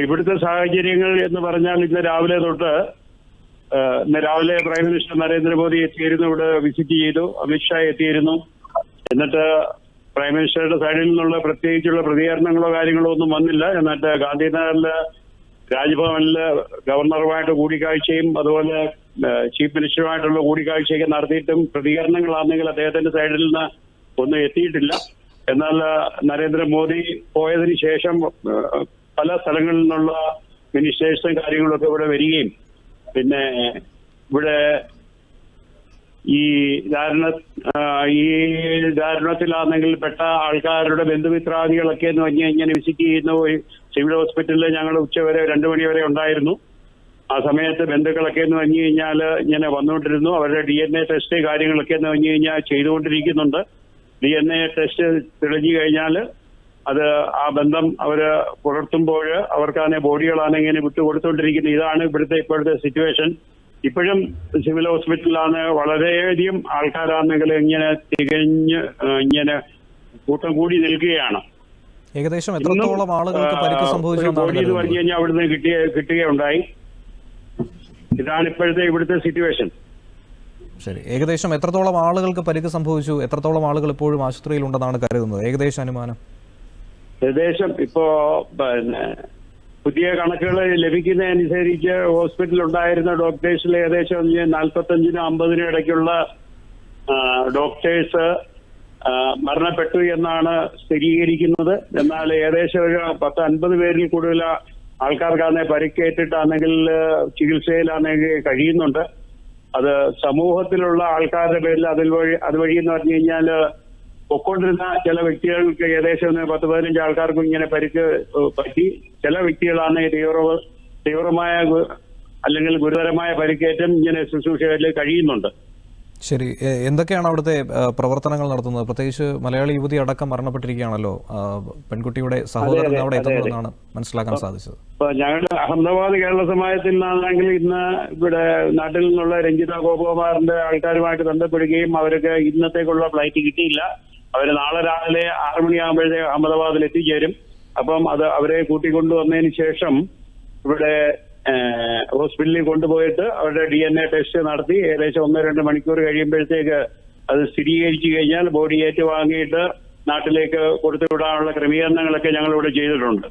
ഇവിടുത്തെ സാഹചര്യങ്ങൾ എന്ന് പറഞ്ഞാൽ ഇന്ന് രാവിലെ തൊട്ട് ഇന്ന് രാവിലെ പ്രൈം മിനിസ്റ്റർ നരേന്ദ്രമോദി എത്തിയിരുന്നു ഇവിടെ വിസിറ്റ് ചെയ്തു അമിത്ഷാ എത്തിയിരുന്നു. എന്നിട്ട് പ്രൈം മിനിസ്റ്ററുടെ സൈഡിൽ നിന്നുള്ള പ്രത്യേകിച്ചുള്ള പ്രതികരണങ്ങളോ കാര്യങ്ങളോ ഒന്നും വന്നില്ല. എന്നിട്ട് ഗാന്ധിനഗറിൽ രാജ്ഭവനിൽ ഗവർണറുമായിട്ട് കൂടിക്കാഴ്ചയും അതുപോലെ ചീഫ് മിനിസ്റ്ററുമായിട്ടുള്ള കൂടിക്കാഴ്ചയൊക്കെ നടത്തിയിട്ടും പ്രതികരണങ്ങളാണെങ്കിൽ അദ്ദേഹത്തിന്റെ സൈഡിൽ നിന്ന് ഒന്നും എത്തിയിട്ടില്ല. എന്നാൽ നരേന്ദ്രമോദി പോയതിനു ശേഷം പല സ്ഥലങ്ങളിൽ നിന്നുള്ള മിനിസ്റ്റേഴ്സും കാര്യങ്ങളൊക്കെ ഇവിടെ വരികയും പിന്നെ ഇവിടെ ഈ ധാരണ ഈ ധാരണത്തിലാണെങ്കിൽ പെട്ട ആൾക്കാരുടെ ബന്ധുമിത്രാദികളൊക്കെ എന്ന് പറഞ്ഞാൽ ഇങ്ങനെ വിസിറ്റ് ചെയ്യുന്ന സിവിൽ ഹോസ്പിറ്റലിൽ ഞങ്ങൾ ഉച്ചവരെ രണ്ടു മണി വരെ ഉണ്ടായിരുന്നു. ആ സമയത്ത് ബന്ധുക്കളൊക്കെ എന്ന് പറഞ്ഞു കഴിഞ്ഞാൽ ഇങ്ങനെ വന്നുകൊണ്ടിരുന്നു. അവരുടെ ഡി എൻ എ ടെസ്റ്റ് കാര്യങ്ങളൊക്കെ എന്ന് പറഞ്ഞു കഴിഞ്ഞാൽ ചെയ്തുകൊണ്ടിരിക്കുന്നുണ്ട്. ഡി എൻ എ ടെസ്റ്റ് തെളിഞ്ഞു കഴിഞ്ഞാൽ അത് ആ ബന്ധം അവർ പുലർത്തുമ്പോൾ അവർക്കാണെ ബോഡികളാണ് ഇങ്ങനെ വിട്ടുകൊടുത്തുകൊണ്ടിരിക്കുന്നത് ഇതാണ് ഇവിടുത്തെ ഇപ്പോഴത്തെ സിറ്റുവേഷൻ ഇപ്പോഴും സിവിൽ ഹോസ്പിറ്റലിലാണ് വളരെയധികം ആൾക്കാരാണെങ്കിൽ ഇങ്ങനെ തികഞ്ഞ് ഇങ്ങനെ കൂട്ടം കൂടി നിൽക്കുകയാണ്. ഏകദേശം എത്രത്തോളം ആളുകൾക്ക് പരിക്ക് സംഭവിച്ചു ബോഡി എന്ന് പറഞ്ഞു കഴിഞ്ഞാൽ അവിടുന്ന് കിട്ടിയ കിട്ടുകയുണ്ടായി. ഇതാണ് ഇപ്പോഴത്തെ ഇവിടുത്തെ സിറ്റുവേഷൻ ശരി. ഏകദേശം എത്രത്തോളം ആളുകൾക്ക് പരിക്ക് സംഭവിച്ചു? എത്രത്തോളം ആളുകൾ ഇപ്പോഴും ആശുപത്രിയിൽ ഉണ്ടെന്നാണ് കരുതുന്നത്? ഏകദേശം അനുമാനം. ഏകദേശം ഇപ്പോ പിന്നെ പുതിയ കണക്കുകൾ ലഭിക്കുന്നതനുസരിച്ച് ഹോസ്പിറ്റലിൽ ഉണ്ടായിരുന്ന ഡോക്ടേഴ്സിൽ ഏകദേശം നാൽപ്പത്തഞ്ചിനും അമ്പതിനും ഇടയ്ക്കുള്ള ഡോക്ടേഴ്സ് മരണപ്പെട്ടു എന്നാണ് സ്ഥിരീകരിക്കുന്നത്. എന്നാൽ ഏകദേശം ഒരു പത്ത് അൻപത് പേരിൽ കൂടുതൽ ആൾക്കാർക്കാണെങ്കിൽ പരിക്കേറ്റിട്ടാണെങ്കിൽ ചികിത്സയിലാണെങ്കിൽ കഴിയുന്നുണ്ട്. അത് സമൂഹത്തിലുള്ള ആൾക്കാരുടെ പേരിൽ അതിൽ വഴി അതുവഴി എന്ന് പറഞ്ഞു കഴിഞ്ഞാൽ പൊക്കൊണ്ടിരുന്ന ചില വ്യക്തികൾക്ക് ഏകദേശം പത്ത് പതിനഞ്ച് ആൾക്കാർക്കും ഇങ്ങനെ പരിക്ക് പറ്റി. ചില വ്യക്തികളാണ് തീവ്ര തീവ്രമായ അല്ലെങ്കിൽ ഗുരുതരമായ പരിക്കേറ്റം ഇങ്ങനെ ശുശ്രൂഷകളിൽ കഴിയുന്നുണ്ട്. ശരി. എന്തൊക്കെയാണ് അവിടുത്തെ പ്രവർത്തനങ്ങൾ നടത്തുന്നത്? പ്രത്യേകിച്ച് മലയാളി യുവതി അടക്കം മരണപ്പെട്ടിരിക്കുകയാണല്ലോ. പെൺകുട്ടിയുടെ സഹോദരൻ അവിടെ എത്തുന്നതെന്നാണ് മനസ്സിലാക്കാൻ സാധിച്ചത്. ഞങ്ങളുടെ അഹമ്മദാബാദ് കേരള സമാജത്തിൽ നിന്നാണെങ്കിൽ ഇന്ന് ഇവിടെ നാട്ടിൽ നിന്നുള്ള രഞ്ജിത ഗോപകുമാറിന്റെ ആൾക്കാരുമായിട്ട് ബന്ധപ്പെടുകയും അവർക്ക് ഇന്നത്തേക്കുള്ള ഫ്ലൈറ്റ് കിട്ടിയില്ല. അവർ നാളെ രാവിലെ ആറു മണിയാകുമ്പോഴേ അഹമ്മദാബാദിൽ എത്തിച്ചേരും. അപ്പം അത് അവരെ കൂട്ടിക്കൊണ്ടുവന്നതിന് ശേഷം ഇവിടെ ഹോസ്പിറ്റലിൽ കൊണ്ടുപോയിട്ട് അവരുടെ ഡി എൻ എ ടെസ്റ്റ് നടത്തി ഏകദേശം ഒന്ന് രണ്ട് മണിക്കൂർ കഴിയുമ്പോഴത്തേക്ക് അത് സ്ഥിരീകരിച്ചു കഴിഞ്ഞാൽ ബോഡി ഏറ്റുവാങ്ങിയിട്ട് നാട്ടിലേക്ക് കൊടുത്തുവിടാനുള്ള ക്രമീകരണങ്ങളൊക്കെ ഞങ്ങൾ ഇവിടെ ചെയ്തിട്ടുണ്ട്.